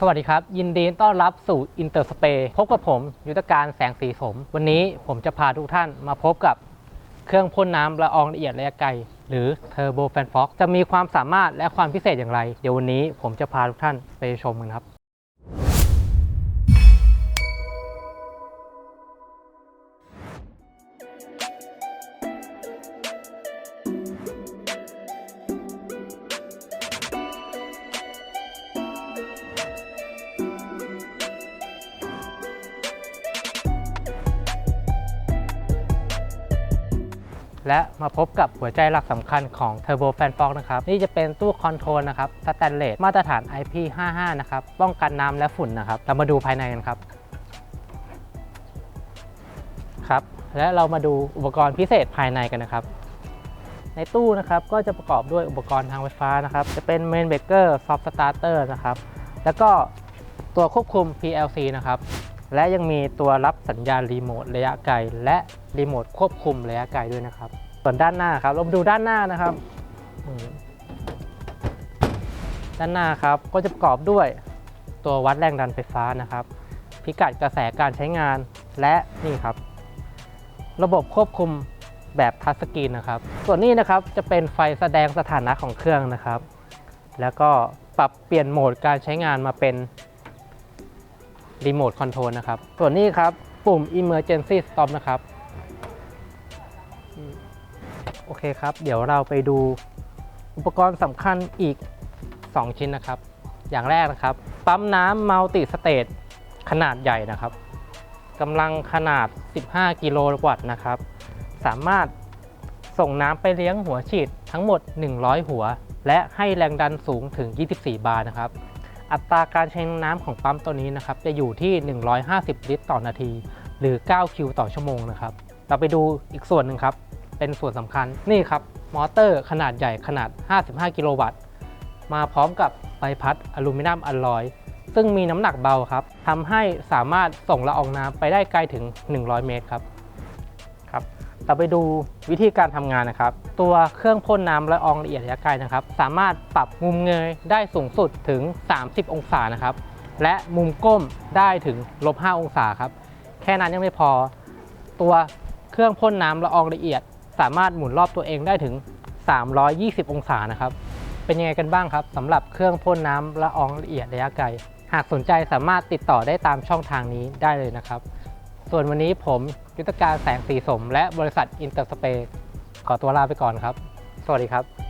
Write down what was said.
สวัสดีครับ ยินดีต้อนรับสู่อินเตอร์สเปพบกับผมยุทธการแสงสีสม วันนี้ผมจะพาทุกท่านมาพบกับเครื่องพ่นน้ำละอองละเอียดระยะไกล หรือเทอร์โบแฟนฟ็อกจะมีความสามารถและความพิเศษอย่างไร เดี๋ยววันนี้ผมจะพาทุกท่านไปชมกันครับ และมาพบกับหัวใจหลักสำคัญของ Turbo Fan Fox นะครับ นี่จะเป็นตู้คอนโทรลนะครับสแตนเลสมาตรฐาน IP55 นะครับ ป้องกันน้ำและฝุ่นนะครับ เรามาดูภายในกันครับ ครับ และเรามาดูอุปกรณ์พิเศษภายในกันนะครับ ในตู้นะครับก็จะประกอบด้วยอุปกรณ์ทางไฟฟ้านะครับ จะเป็น Main Breaker Soft Starter นะครับ แล้วก็ตัวควบคุม PLC นะครับ และยังมีตัวรับสัญญาณรีโมทระยะไกล และรีโมทควบคุมระยะไกลด้วยนะครับ ส่วนด้านหน้าครับเราดูด้านหน้านะครับ ด้านหน้าครับก็จะประกอบด้วยตัววัดแรงดันไฟฟ้านะครับ พิกัดกระแสการใช้งานและนี่ครับ ระบบควบคุมแบบทัชสกรีนนะครับ ส่วนนี้นะครับจะเป็นไฟแสดงสถานะของเครื่องนะครับ แล้วก็ปรับเปลี่ยนโหมดการใช้งานมาเป็น รีโมทคอนโทรลนะครับ ส่วนนี้ครับ ปุ่ม Emergency Stop นะครับ โอเคครับ เดี๋ยวเราไปดูอุปกรณ์สำคัญอีก 2 ชิ้นนะครับ อย่างแรกนะครับ ปั๊มน้ำมัลติสเตทขนาดใหญ่นะครับกำลังขนาด 15 กิโลวัตต์นะครับ สามารถส่งน้ำไปเลี้ยงหัวฉีดทั้งหมด 100 หัว และให้แรงดันสูงถึง 24 บาร์นะครับ อัตราการใช้น้ำของปั๊มตัวนี้นะครับจะอยู่ที่ 150 ลิตรต่อนาที หรือ 9 คิวต่อชั่วโมงนะครับ เราไปดูอีกส่วนหนึ่งครับ เป็นส่วนสำคัญนี่ครับ มอเตอร์ขนาดใหญ่ขนาด 55 กิโลวัตต์ มาพร้อมกับใบพัดอลูมิเนียมอลลอย ซึ่งมีน้ำหนักเบาครับทำให้สามารถส่งละอองน้ำไปได้ไกลถึง 100 เมตรครับครับ เราไปดูวิธีการทำงานนะครับ ตัวเครื่องพ่นน้ำละอองละเอียดระยะไกลนะครับ สามารถปรับมุมเงยได้สูงสุดถึง 30 องศานะครับ และมุมก้มได้ถึงลบ5องศาครับ แค่นั้นยังไม่พอ ตัวเครื่องพ่นน้ำละอองละเอียด สามารถหมุนรอบตัวเองได้ถึง 320 องศานะครับ เป็นยังไงกันบ้างครับสำหรับเครื่องพ่นน้ำละอองละเอียดระยะไกล หากสนใจสามารถติดต่อได้ตามช่องทางนี้ได้เลยนะครับ ส่วนวันนี้ผม ยุทธการแสงสีสม และบริษัทอินเตอร์สเปขอตัวลาไปก่อนครับ สวัสดีครับ